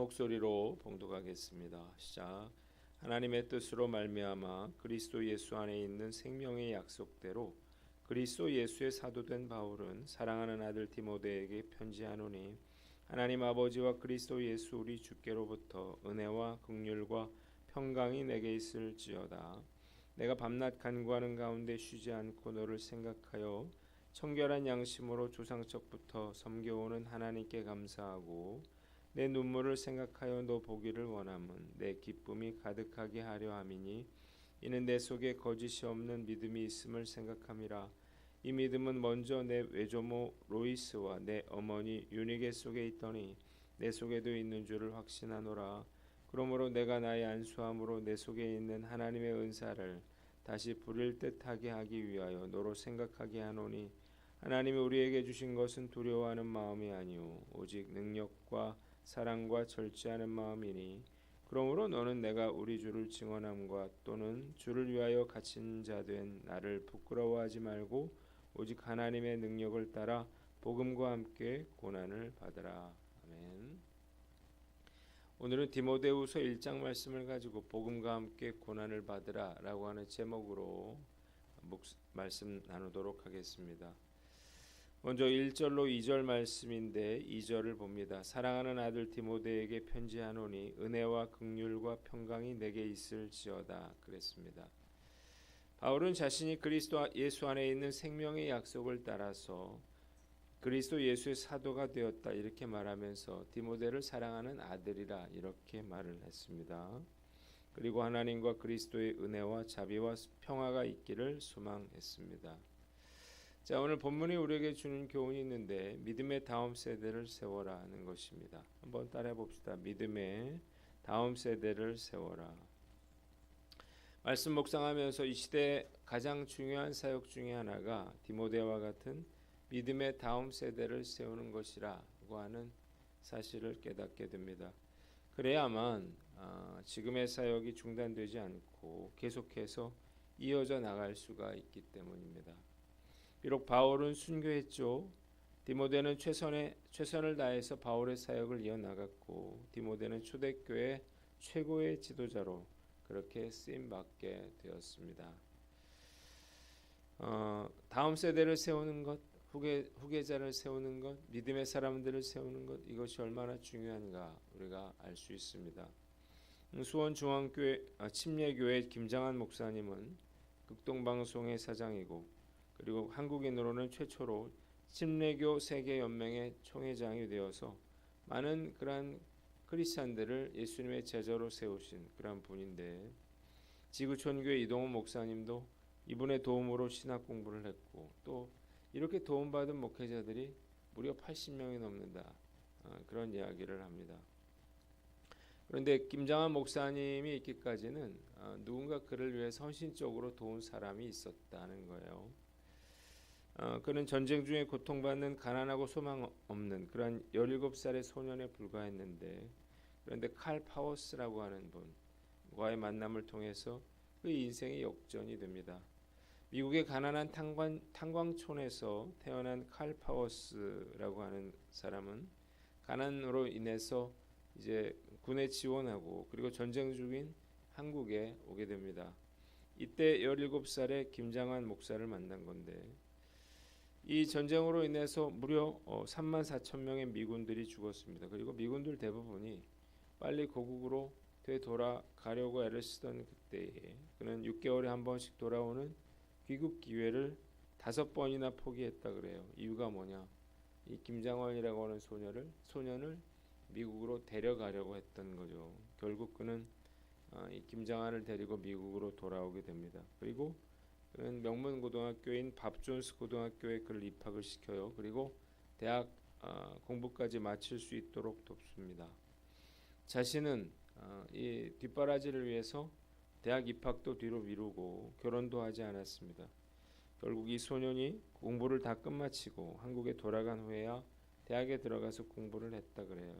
목소리로 봉독하겠습니다. 시작. 하나님의 뜻으로 말미암아 그리스도 예수 안에 있는 생명의 약속대로 그리스도 예수의 사도된 바울은 사랑하는 아들 디모데에게 편지하노니 하나님 아버지와 그리스도 예수 우리 주께로부터 은혜와 긍휼과 평강이 내게 있을지어다. 내가 밤낮 간구하는 가운데 쉬지 않고 너를 생각하여 청결한 양심으로 조상적부터 섬겨오는 하나님께 감사하고 내 눈물을 생각하여 너 보기를 원함은 내 기쁨이 가득하게 하려 함이니 이는 내 속에 거짓이 없는 믿음이 있음을 생각함이라. 이 믿음은 먼저 내 외조모 로이스와 내 어머니 유니게 속에 있더니 내 속에도 있는 줄을 확신하노라. 그러므로 내가 나의 안수함으로 내 속에 있는 하나님의 은사를 다시 부릴 듯하게 하기 위하여 너로 생각하게 하노니 하나님이 우리에게 주신 것은 두려워하는 마음이 아니오. 오직 능력과 사랑과 절제하는 마음이니 그러므로 너는 내가 우리 주를 증언함과 또는 주를 위하여 갇힌 자 된 나를 부끄러워하지 말고 오직 하나님의 능력을 따라 복음과 함께 고난을 받으라. 아멘. 오늘은 디모데후서 1장 말씀을 가지고 복음과 함께 고난을 받으라라고 하는 제목으로 말씀 나누도록 하겠습니다. 먼저 1절로 2절 말씀인데 2절을 봅니다. 사랑하는 아들 디모데에게 편지하노니 은혜와 긍휼과 평강이 내게 있을지어다 그랬습니다. 바울은 자신이 그리스도 예수 안에 있는 생명의 약속을 따라서 그리스도 예수의 사도가 되었다 이렇게 말하면서 디모데를 사랑하는 아들이라 이렇게 말을 했습니다. 그리고 하나님과 그리스도의 은혜와 자비와 평화가 있기를 소망했습니다. 자, 오늘 본문이 우리에게 주는 교훈이 있는데 믿음의 다음 세대를 세워라 하는 것입니다. 한번 따라해 봅시다. 믿음의 다음 세대를 세워라. 말씀 묵상하면서 이 시대 가장 중요한 사역 중의 하나가 디모데와 같은 믿음의 다음 세대를 세우는 것이라고 하는 사실을 깨닫게 됩니다. 그래야만 어, 지금의 사역이 중단되지 않고 계속해서 이어져 나갈 수가 있기 때문입니다. 비록 바울은 순교했죠. 디모데는 최선의 최선을 다해서 바울의 사역을 이어 나갔고 디모데는 초대교회 최고의 지도자로 그렇게 쓰임 받게 되었습니다. 어, 다음 세대를 세우는 것, 후계 후계자를 세우는 것, 믿음의 사람들을 세우는 것 이것이 얼마나 중요한가 우리가 알 수 있습니다. 음, 수원 중앙교회 아, 침례교회 김장한 목사님은 극동 방송의 사장이고 그리고 한국인으로는 최초로 침례교 세계 연맹의 총회장이 되어서 많은 그러한 크리스찬들을 예수님의 제자로 세우신 그런 분인데 지구촌교회 이동훈 목사님도 이분의 도움으로 신학 공부를 했고 또 이렇게 도움받은 목회자들이 무려 80명이 넘는다 어, 그런 이야기를 합니다. 그런데 김장한 목사님이 있기까지는 어, 누군가 그를 위해 선신적으로 도운 사람이 있었다는 거예요. 어, 그는 전쟁 중에 고통받는 가난하고 소망 없는 그러한 17살의 소년에 불과했는데 그런데 칼 파워스라고 하는 분과의 만남을 통해서 그 인생의 역전이 됩니다. 미국의 가난한 탄광, 탄광촌에서 태어난 칼 파워스라고 하는 사람은 가난으로 인해서 이제 군에 지원하고 그리고 전쟁 중인 한국에 오게 됩니다. 이때 17살의 김장환 목사를 만난 건데 이 전쟁으로 인해서 무려 3만 어, 4천 명의 미군들이 죽었습니다. 그리고 미군들 대부분이 빨리 고국으로 되돌아가려고 애를 쓰던 그때에 그는 6개월에 한 번씩 돌아오는 귀국 기회를 다섯 번이나 포기했다 그래요. 이유가 뭐냐? 이 김장원이라고 하는 소녀를 소년을 미국으로 데려가려고 했던 거죠. 결국 그는 어, 이 김장한을 데리고 미국으로 돌아오게 됩니다. 그리고 그는 명문 고등학교인 밥존스 고등학교에 그를 입학을 시켜요. 그리고 대학 어, 공부까지 마칠 수 있도록 돕습니다. 자신은 어, 이 뒷바라지를 위해서 대학 입학도 뒤로 미루고 결혼도 하지 않았습니다. 결국 이 소년이 공부를 다 끝마치고 한국에 돌아간 후에야 대학에 들어가서 공부를 했다 그래요.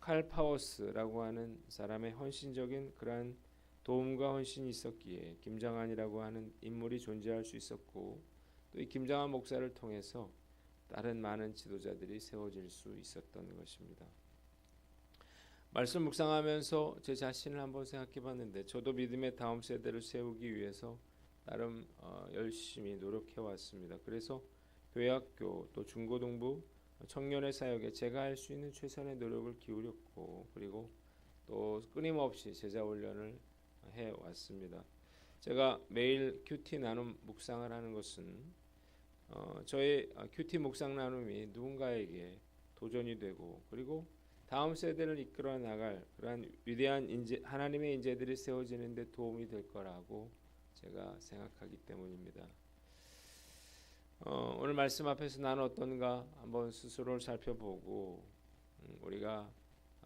칼 파워스라고 하는 사람의 헌신적인 그러한 도움과 헌신이 있었기에 김장한이라고 하는 인물이 존재할 수 있었고 또 이 김장한 목사를 통해서 다른 많은 지도자들이 세워질 수 있었던 것입니다. 말씀 묵상하면서 제 자신을 한번 생각해 봤는데 저도 믿음의 다음 세대를 세우기 위해서 나름 어, 열심히 노력해 왔습니다. 그래서 교회학교 또 중고등부 청년의 사역에 제가 할 수 있는 최선의 노력을 기울였고 그리고 또 끊임없이 제자 훈련을 해 왔습니다. 제가 매일 큐티 나눔 묵상을 하는 것은 어, 저의 큐티 묵상 나눔이 누군가에게 도전이 되고 그리고 다음 세대를 이끌어 나갈 그러한 위대한 인재, 하나님의 인재들이 세워지는데 도움이 될 거라고 제가 생각하기 때문입니다. 어, 오늘 말씀 앞에서 나는 어떤가 한번 스스로를 살펴보고 음, 우리가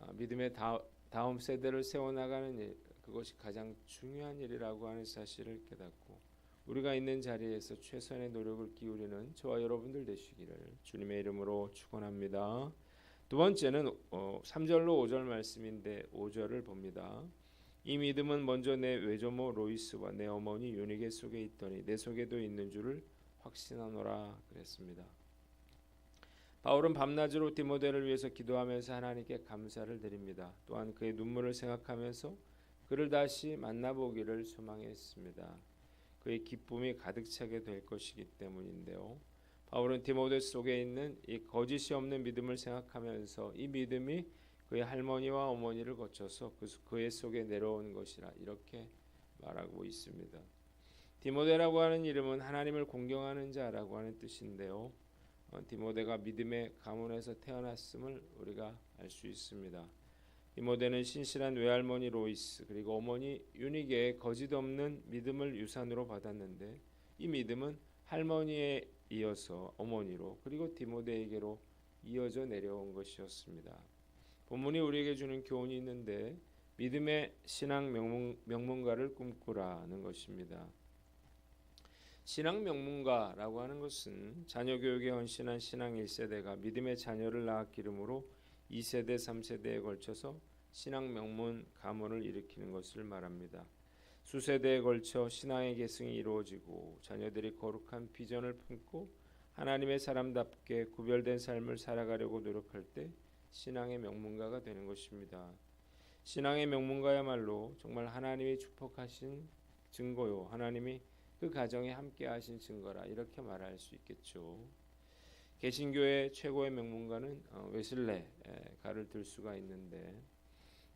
아, 믿음의 다, 다음 세대를 세워나가는 일, 그것이 가장 중요한 일이라고 하는 사실을 깨닫고 우리가 있는 자리에서 최선의 노력을 기울이는 저와 여러분들 되시기를 주님의 이름으로 축원합니다. 두 번째는 어, 3절로 5절 말씀인데 5절을 봅니다. 이 믿음은 먼저 내 외조모 로이스와 내 어머니 유니게 속에 있더니 내 속에도 있는 줄을 확신하노라 그랬습니다. 바울은 밤낮으로 디모데를 위해서 기도하면서 하나님께 감사를 드립니다. 또한 그의 눈물을 생각하면서 그를 다시 만나보기를 소망했습니다. 그의 기쁨이 가득 차게 될 것이기 때문인데요. 바울은 디모데 속에 있는 이 거짓이 없는 믿음을 생각하면서 이 믿음이 그의 할머니와 어머니를 거쳐서 그 그의 속에 내려온 것이라 이렇게 말하고 있습니다. 디모데라고 하는 이름은 하나님을 공경하는 자라고 하는 뜻인데요. 어, 디모데가 믿음의 가문에서 태어났음을 우리가 알 수 있습니다. 디모데는 신실한 외할머니 로이스 그리고 어머니 유니게의 거짓 없는 믿음을 유산으로 받았는데 이 믿음은 할머니에 이어서 어머니로 그리고 디모데에게로 이어져 내려온 것이었습니다. 본문이 우리에게 주는 교훈이 있는데 믿음의 신앙 명문, 명문가를 꿈꾸라는 것입니다. 신앙 명문가라고 하는 것은 자녀 교육에 헌신한 신앙 1세대가 믿음의 자녀를 낳아 기름으로 2세대, 3세대에 걸쳐서 신앙 명문 가문을 일으키는 것을 말합니다. 수세대에 걸쳐 신앙의 계승이 이루어지고 자녀들이 거룩한 비전을 품고 하나님의 사람답게 구별된 삶을 살아가려고 노력할 때 신앙의 명문가가 되는 것입니다. 신앙의 명문가야말로 정말 하나님이 축복하신 증거요. 하나님이 그 가정에 함께 하신 증거라 이렇게 말할 수 있겠죠. 개신교의 최고의 명문가는 어, 웨슬레가를 들 수가 있는데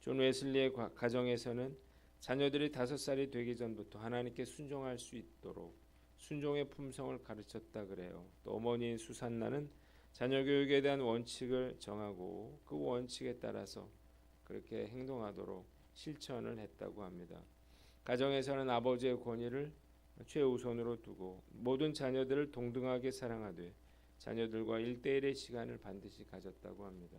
존 웨슬리의 가정에서는 자녀들이 다섯 살이 되기 전부터 하나님께 순종할 수 있도록 순종의 품성을 가르쳤다 그래요. 또 어머니인 수산나는 자녀 교육에 대한 원칙을 정하고 그 원칙에 따라서 그렇게 행동하도록 실천을 했다고 합니다. 가정에서는 아버지의 권위를 최우선으로 두고 모든 자녀들을 동등하게 사랑하되 자녀들과 일대일의 시간을 반드시 가졌다고 합니다.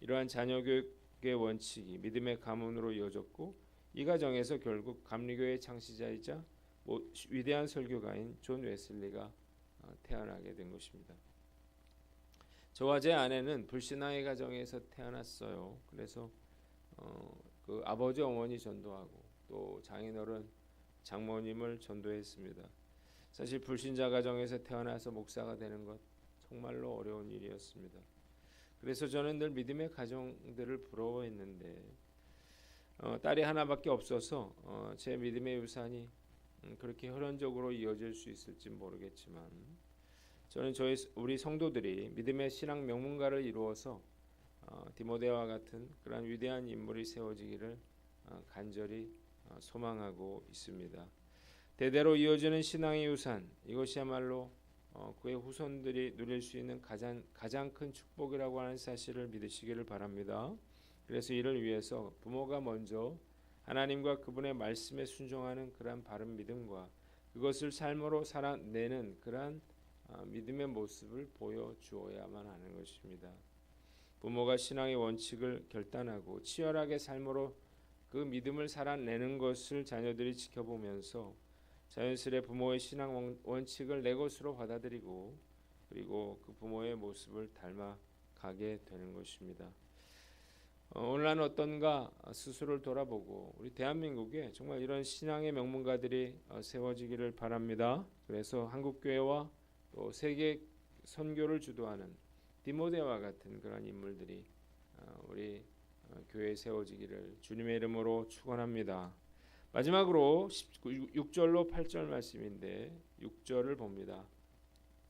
이러한 자녀 교육의 원칙이 믿음의 가문으로 이어졌고 이 가정에서 결국 감리교의 창시자이자 위대한 설교가인 존 웨슬리가 어, 태어나게 된 것입니다. 저와 제 아내는 불신앙의 가정에서 태어났어요. 그래서 어, 그 아버지 어머니 전도하고 또 장인어른 장모님을 전도했습니다. 사실 불신자 가정에서 태어나서 목사가 되는 것 정말로 어려운 일이었습니다. 그래서 저는 늘 믿음의 가정들을 부러워했는데 어, 딸이 하나밖에 없어서 어, 제 믿음의 유산이 음, 그렇게 혈연적으로 이어질 수 있을지 모르겠지만 저는 저희 우리 성도들이 믿음의 신앙 명문가를 이루어서 어, 디모데와 같은 그러한 위대한 인물이 세워지기를 어, 간절히 어, 소망하고 있습니다. 대대로 이어지는 신앙의 유산 이것이야말로 어, 그의 후손들이 누릴 수 있는 가장 가장 큰 축복이라고 하는 사실을 믿으시기를 바랍니다. 그래서 이를 위해서 부모가 먼저 하나님과 그분의 말씀에 순종하는 그러한 바른 믿음과 그것을 삶으로 살아내는 그러한 어, 믿음의 모습을 보여 주어야만 하는 것입니다. 부모가 신앙의 원칙을 결단하고 치열하게 삶으로 그 믿음을 살아내는 것을 자녀들이 지켜보면서 자연스레 부모의 신앙 원칙을 내 것으로 받아들이고 그리고 그 부모의 모습을 닮아가게 되는 것입니다. 어, 오늘 난 어떤가 스스로를 돌아보고 우리 대한민국에 정말 이런 신앙의 명문가들이 어, 세워지기를 바랍니다. 그래서 한국 교회와 또 세계 선교를 주도하는 디모데와 같은 그런 인물들이 어, 우리 어, 교회 세워지기를 주님의 이름으로 축원합니다. 마지막으로 6절로 8절 말씀인데 6절을 봅니다.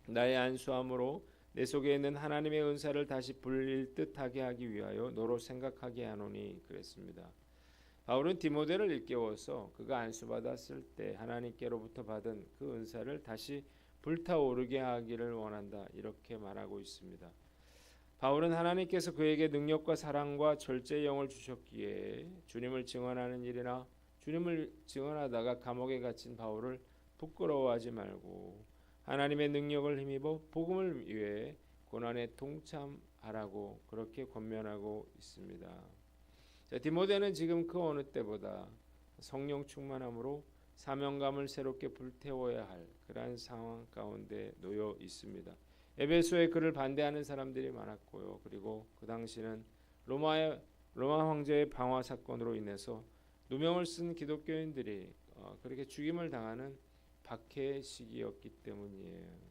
나의 안수함으로 내 속에 있는 하나님의 은사를 다시 불릴 듯하게 하기 위하여 너로 생각하게 하노니 그랬습니다. 바울은 디모데를 일깨워서 그가 안수받았을 때 하나님께로부터 받은 그 은사를 다시 불타오르게 하기를 원한다 이렇게 말하고 있습니다. 바울은 하나님께서 그에게 능력과 사랑과 절제의 영을 주셨기에 주님을 증언하는 일이나 주님을 증언하다가 감옥에 갇힌 바울을 부끄러워하지 말고 하나님의 능력을 힘입어 복음을 위해 고난에 동참하라고 그렇게 권면하고 있습니다. 자, 디모데는 지금 그 어느 때보다 성령 충만함으로 사명감을 새롭게 불태워야 할 그러한 상황 가운데 놓여 있습니다. 에베소에 그를 반대하는 사람들이 많았고요. 그리고 그 당시는 로마의 로마 황제의 방화 사건으로 인해서 누명을 쓴 기독교인들이 어, 그렇게 죽임을 당하는 박해의 시기였기 때문이에요.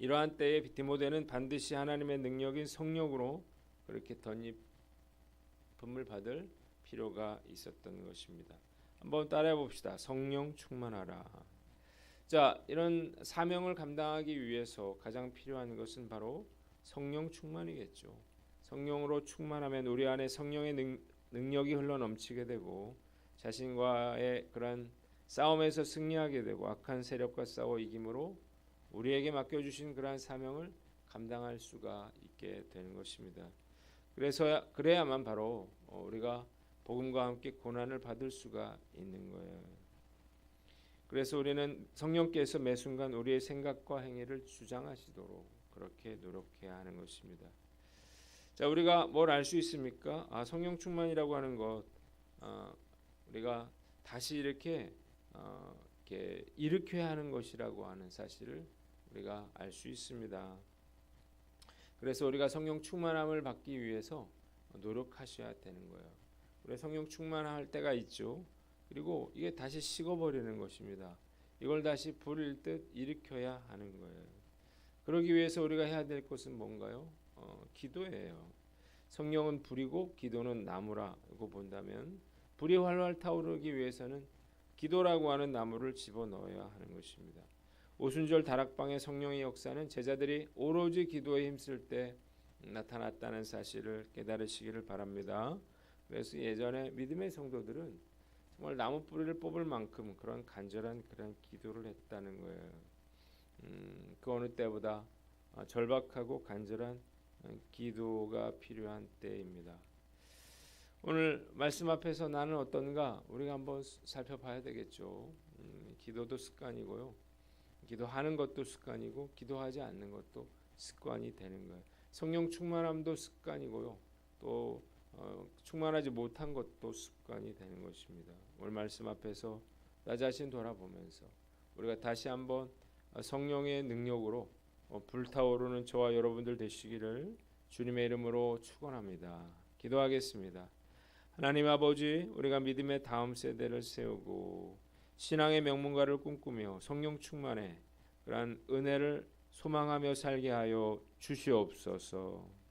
이러한 때에 디모데는 반드시 하나님의 능력인 성령으로 그렇게 덧입음을 받을 필요가 있었던 것입니다. 한번 따라해 봅시다. 성령 충만하라. 자, 이런 사명을 감당하기 위해서 가장 필요한 것은 바로 성령 충만이겠죠. 성령으로 충만하면 우리 안에 성령의 능, 능력이 흘러 넘치게 되고 자신과의 그런 싸움에서 승리하게 되고 악한 세력과 싸워 이김으로 우리에게 맡겨주신 그러한 사명을 감당할 수가 있게 되는 것입니다. 그래서 그래야만 바로 어, 우리가 복음과 함께 고난을 받을 수가 있는 거예요. 그래서 우리는 성령께서 매 순간 우리의 생각과 행위를 주장하시도록 그렇게 노력해야 하는 것입니다. 자, 우리가 뭘 알 수 있습니까? 아, 성령 충만이라고 하는 것, 어, 우리가 다시 이렇게 어, 이렇게 일으켜야 하는 것이라고 하는 사실을 우리가 알 수 있습니다. 그래서 우리가 성령 충만함을 받기 위해서 노력하셔야 되는 거예요. 우리 성령 충만할 때가 있죠. 그리고 이게 다시 식어버리는 것입니다. 이걸 다시 불일 듯 일으켜야 하는 거예요. 그러기 위해서 우리가 해야 될 것은 뭔가요? 어, 기도예요. 성령은 불이고 기도는 나무라고 본다면 불이 활활 타오르기 위해서는 기도라고 하는 나무를 집어 넣어야 하는 것입니다. 오순절 다락방의 성령의 역사는 제자들이 오로지 기도에 힘쓸 때 나타났다는 사실을 깨달으시기를 바랍니다. 그래서 예전에 믿음의 성도들은 정말 나무 뿌리를 뽑을 만큼 그런 간절한 그런 기도를 했다는 거예요. 음, 그 어느 때보다 절박하고 간절한 기도가 필요한 때입니다. 오늘 말씀 앞에서 나는 어떤가 우리가 한번 살펴봐야 되겠죠. 음, 기도도 습관이고요. 기도하는 것도 습관이고 기도하지 않는 것도 습관이 되는 거예요. 성령 충만함도 습관이고요. 또 어, 충만하지 못한 것도 습관이 되는 것입니다. 오늘 말씀 앞에서 나 자신 돌아보면서 우리가 다시 한번 성령의 능력으로 어, 불타오르는 저와 여러분들 되시기를 주님의 이름으로 축원합니다. 기도하겠습니다. 하나님 아버지, 우리가 믿음의 다음 세대를 세우고 신앙의 명문가를 꿈꾸며 성령 충만에 그러한 은혜를 소망하며 살게 하여 주시옵소서.